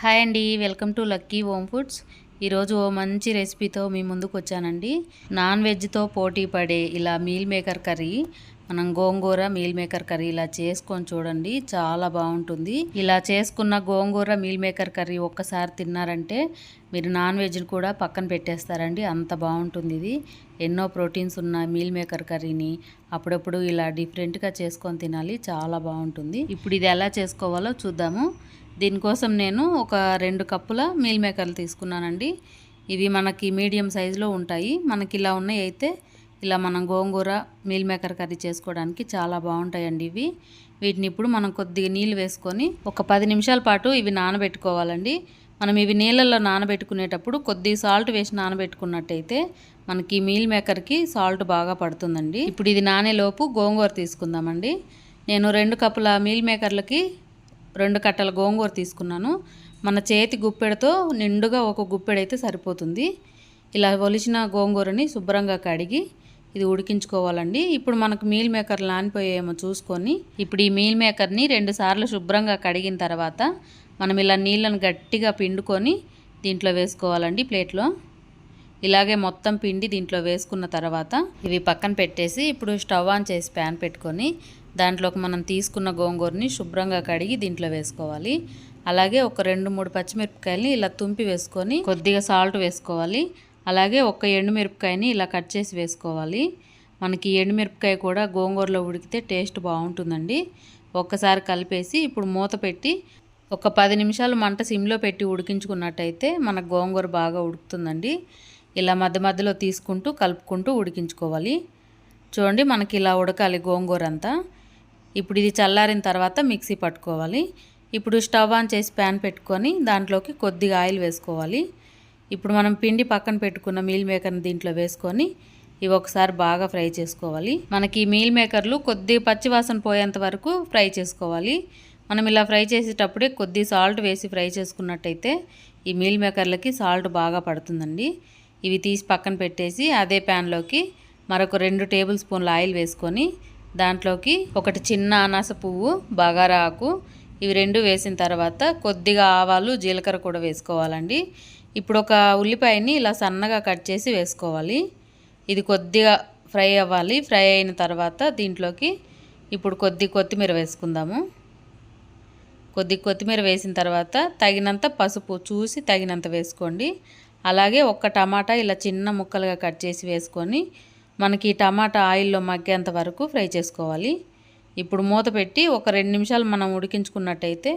Hi అండి welcome to lucky home foods. ఈరోజు ఓ మంచి రెసిపీతో మీ ముందుకు వచ్చానండి. నాన్ వెజ్తో పోటీ పడే ఇలా మీల్ మేకర్ కర్రీ మనం గోంగూర మీల్ మేకర్ కర్రీ ఇలా చేసుకొని చూడండి చాలా బాగుంటుంది. ఇలా చేసుకున్న గోంగూర మీల్ మేకర్ కర్రీ ఒక్కసారి తిన్నారంటే మీరు నాన్ వెజ్ని కూడా పక్కన పెట్టేస్తారండి అంత బాగుంటుంది ఇది. ఎన్నో ప్రోటీన్స్ ఉన్న మీల్ మేకర్ కర్రీని అప్పుడప్పుడు ఇలా డిఫరెంట్గా చేసుకొని తినాలి చాలా బాగుంటుంది. ఇప్పుడు ఇది ఎలా చేసుకోవాలో చూద్దాము. దీనికోసం నేను ఒక రెండు కప్పుల మీల్ మేకర్లు తీసుకున్నానండి. ఇవి మనకి మీడియం సైజులో ఉంటాయి. మనకి ఇలా ఉన్నాయి అయితే ఇలా మనం గోంగూర మీల్ మేకర్ కర్రీ చేసుకోవడానికి చాలా బాగుంటాయండి ఇవి. వీటిని ఇప్పుడు మనం కొద్దిగా నీళ్ళు వేసుకొని ఒక పది నిమిషాల పాటు ఇవి నానబెట్టుకోవాలండి. మనం ఇవి నీళ్ళల్లో నానబెట్టుకునేటప్పుడు కొద్ది సాల్ట్ వేసి నానబెట్టుకున్నట్టయితే మనకి మీల్ మేకర్కి సాల్ట్ బాగా పడుతుందండి. ఇప్పుడు ఇది నానేలోపు గోంగూర తీసుకుందామండి. నేను రెండు కప్పుల మీల్ మేకర్లకి రెండు కట్టల గోంగూర తీసుకున్నాను. మన చేతి గుప్పెడతో నిండుగా ఒక గుప్పెడైతే సరిపోతుంది. ఇలా ఒలిచిన గోంగూరని శుభ్రంగా కడిగి ఇది ఉడికించుకోవాలండి. ఇప్పుడు మనకు మీల్ మేకర్ లానిపోయేమో చూసుకొని ఇప్పుడు ఈ మీల్ మేకర్ని రెండు సార్లు శుభ్రంగా కడిగిన తర్వాత మనం ఇలా నీళ్ళను గట్టిగా పిండుకొని దీంట్లో వేసుకోవాలండి ప్లేట్లో. ఇలాగే మొత్తం పిండి దీంట్లో వేసుకున్న తర్వాత ఇవి పక్కన పెట్టేసి ఇప్పుడు స్టవ్ ఆన్ చేసి ప్యాన్ పెట్టుకొని దాంట్లోకి మనం తీసుకున్న గోంగూరని శుభ్రంగా కడిగి దీంట్లో వేసుకోవాలి. అలాగే ఒక రెండు మూడు పచ్చిమిరపకాయలని ఇలా తుంపి వేసుకొని కొద్దిగా సాల్ట్ వేసుకోవాలి. అలాగే ఒక ఎండుమిరపకాయని ఇలా కట్ చేసి వేసుకోవాలి. మనకి ఎండుమిరపకాయ కూడా గోంగూరలో ఉడికితే టేస్ట్ బాగుంటుందండి. ఒక్కసారి కలిపేసి ఇప్పుడు మూత పెట్టి ఒక పది నిమిషాలు మంట సిమ్లో పెట్టి ఉడికించుకున్నట్టయితే మనకు గోంగూర బాగా ఉడుకుతుందండి. ఇలా మధ్య మధ్యలో తీసుకుంటూ కలుపుకుంటూ ఉడికించుకోవాలి. చూడండి మనకి ఇలా ఉడకాలి గోంగూర అంతా ఇప్పుడు ఇది చల్లారిన తర్వాత మిక్సీ పట్టుకోవాలి. ఇప్పుడు స్టవ్ ఆన్ చేసి ప్యాన్ పెట్టుకొని దాంట్లోకి కొద్దిగా ఆయిల్ వేసుకోవాలి. ఇప్పుడు మనం పిండి పక్కన పెట్టుకున్న మీల్ మేకర్ని దీంట్లో వేసుకొని ఇవి ఒకసారి బాగా ఫ్రై చేసుకోవాలి. మనకి మీల్ మేకర్లు కొద్ది పచ్చివాసన పోయేంత వరకు ఫ్రై చేసుకోవాలి. మనం ఇలా ఫ్రై చేసేటప్పుడే కొద్ది సాల్ట్ వేసి ఫ్రై చేసుకున్నట్టయితే ఈ మీల్ మేకర్లకి సాల్ట్ బాగా పడుతుందండి. ఇవి తీసి పక్కన పెట్టేసి అదే ప్యాన్లోకి మరొక రెండు టేబుల్ స్పూన్ల ఆయిల్ వేసుకొని దాంట్లోకి ఒకటి చిన్న అనాస పువ్వు బగారా ఆకు ఇవి రెండు వేసిన తర్వాత కొద్దిగా ఆవాలు జీలకర్ర కూడా వేసుకోవాలండి. ఇప్పుడు ఒక ఉల్లిపాయని ఇలా సన్నగా కట్ చేసి వేసుకోవాలి. ఇది కొద్దిగా ఫ్రై అవ్వాలి. ఫ్రై అయిన తర్వాత దీంట్లోకి ఇప్పుడు కొద్ది కొత్తిమీర వేసుకుందాము. కొద్ది కొత్తిమీర వేసిన తర్వాత తగినంత పసుపు చూసి తగినంత వేసుకోండి. అలాగే ఒక్క టమాటా ఇలా చిన్న ముక్కలుగా కట్ చేసి వేసుకొని మనకి టమాటా ఆయిల్లో మగ్గేంత వరకు ఫ్రై చేసుకోవాలి. ఇప్పుడు మూత పెట్టి ఒక రెండు నిమిషాలు మనం ఉడికించుకున్నట్టయితే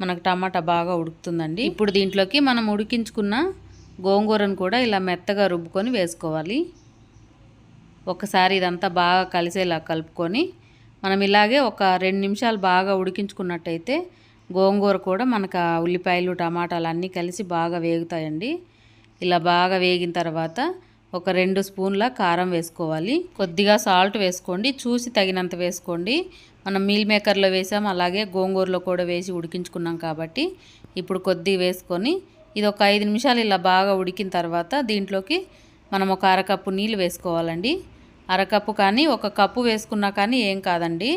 మనకు టమాటా బాగా ఉడుకుతుందండి. ఇప్పుడు దీంట్లోకి మనం ఉడికించుకున్న గోంగూరను కూడా ఇలా మెత్తగా రుబ్బుకొని వేసుకోవాలి. ఒకసారి ఇదంతా బాగా కలిసేలా కలుపుకొని మనం ఇలాగే ఒక రెండు నిమిషాలు బాగా ఉడికించుకున్నట్టయితే గోంగూర కూడా మనకు ఉల్లిపాయలు టమాటాలు అన్నీ కలిసి బాగా వేగుతాయండి. ఇలా బాగా వేగిన తర్వాత ఒక రెండు స్పూన్ల కారం వేసుకోవాలి. కొద్దిగా సాల్ట్ వేసుకోండి. చూసి తగినంత వేసుకోండి. మనం మీల్ మేకర్లో వేసాం. అలాగే గోంగూరలో కూడా వేసి ఉడికించుకున్నాం కాబట్టి ఇప్పుడు కొద్దిగా వేసుకొని ఇది ఒక ఐదు నిమిషాలు ఇలా బాగా ఉడికిన తర్వాత దీంట్లోకి మనం ఒక అరకప్పు నీళ్ళు వేసుకోవాలండి. అరకప్పు కానీ ఒక కప్పు వేసుకున్నా కానీ ఏం కాదండి.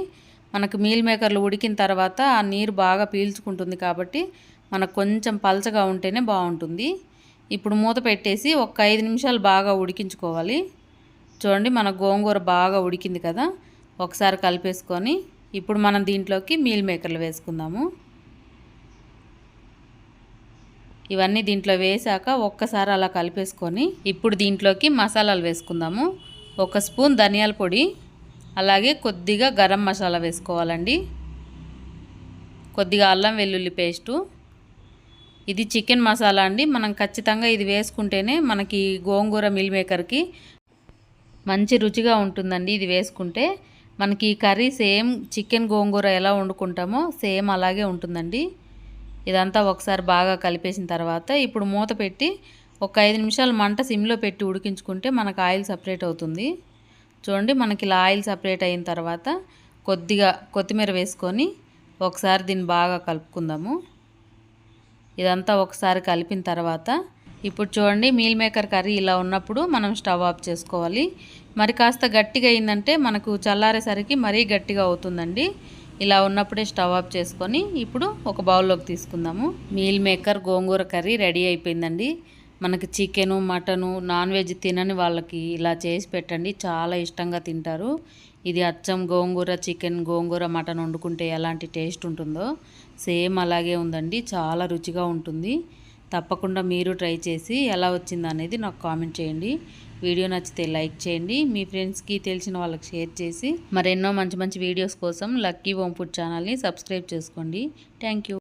మనకు మీల్ మేకర్లు ఉడికిన తర్వాత ఆ నీరు బాగా పీల్చుకుంటుంది కాబట్టి మనకు కొంచెం పలచగా ఉంటేనే బాగుంటుంది. ఇప్పుడు మూత పెట్టేసి ఒక ఐదు నిమిషాలు బాగా ఉడికించుకోవాలి. చూడండి మన గోంగూర బాగా ఉడికింది కదా. ఒకసారి కలిపేసుకొని ఇప్పుడు మనం దీంట్లోకి మీల్ మేకర్లు వేసుకుందాము. ఇవన్నీ దీంట్లో వేసాక ఒక్కసారి అలా కలిపేసుకొని ఇప్పుడు దీంట్లోకి మసాలాలు వేసుకుందాము. ఒక స్పూన్ ధనియాల పొడి అలాగే కొద్దిగా గరం మసాలా వేసుకోవాలండి. కొద్దిగా అల్లం వెల్లుల్లి పేస్టు ఇది చికెన్ మసాలా అండి. మనం ఖచ్చితంగా ఇది వేసుకుంటేనే మనకి గోంగూర మిల్ మేకర్కి మంచి రుచిగా ఉంటుందండి ఇది వేసుకుంటే. మనకి ఈ కర్రీ సేమ్ చికెన్ గోంగూర ఎలా వండుకుంటామో సేమ్ అలాగే ఉంటుందండి. ఇదంతా ఒకసారి బాగా కలిపేసిన తర్వాత ఇప్పుడు మూత పెట్టి ఒక ఐదు నిమిషాలు మంట సిమ్లో పెట్టి ఉడికించుకుంటే మనకు ఆయిల్ సపరేట్ అవుతుంది. చూడండి మనకి ఇలా ఆయిల్ సపరేట్ అయిన తర్వాత కొద్దిగా కొత్తిమీర వేసుకొని ఒకసారి దీన్ని బాగా కలుపుకుందాము. ఇదంతా ఒకసారి కలిపిన తర్వాత ఇప్పుడు చూడండి మీల్ మేకర్ కర్రీ ఇలా ఉన్నప్పుడు మనం స్టవ్ ఆఫ్ చేసుకోవాలి. మరి కాస్త గట్టిగా అయిందంటే మనకు చల్లారేసరికి మరీ గట్టిగా అవుతుందండి. ఇలా ఉన్నప్పుడే స్టవ్ ఆఫ్ చేసుకొని ఇప్పుడు ఒక బౌల్లోకి తీసుకుందాము. Meal maker gongura curry ready అయిపోయిందండి. మనకి చికెను మటను నాన్ వెజ్ తినని వాళ్ళకి ఇలా చేసి పెట్టండి. చాలా ఇష్టంగా తింటారు. ఇది అచ్చం గోంగూర చికెన్ గోంగూర మటన్ వండుకుంటే ఎలాంటి టేస్ట్ ఉంటుందో సేమ్ అలాగే ఉందండి. చాలా రుచిగా ఉంటుంది. తప్పకుండా మీరు ట్రై చేసి ఎలా వచ్చింది అనేది నాకు కామెంట్ చేయండి. వీడియో నచ్చితే లైక్ చేయండి. మీ ఫ్రెండ్స్కి తెలిసిన వాళ్ళకి షేర్ చేసి మరెన్నో మంచి మంచి వీడియోస్ కోసం లక్కీ హోమ్ ఫుడ్ ఛానల్ని సబ్స్క్రైబ్ చేసుకోండి. Thank you.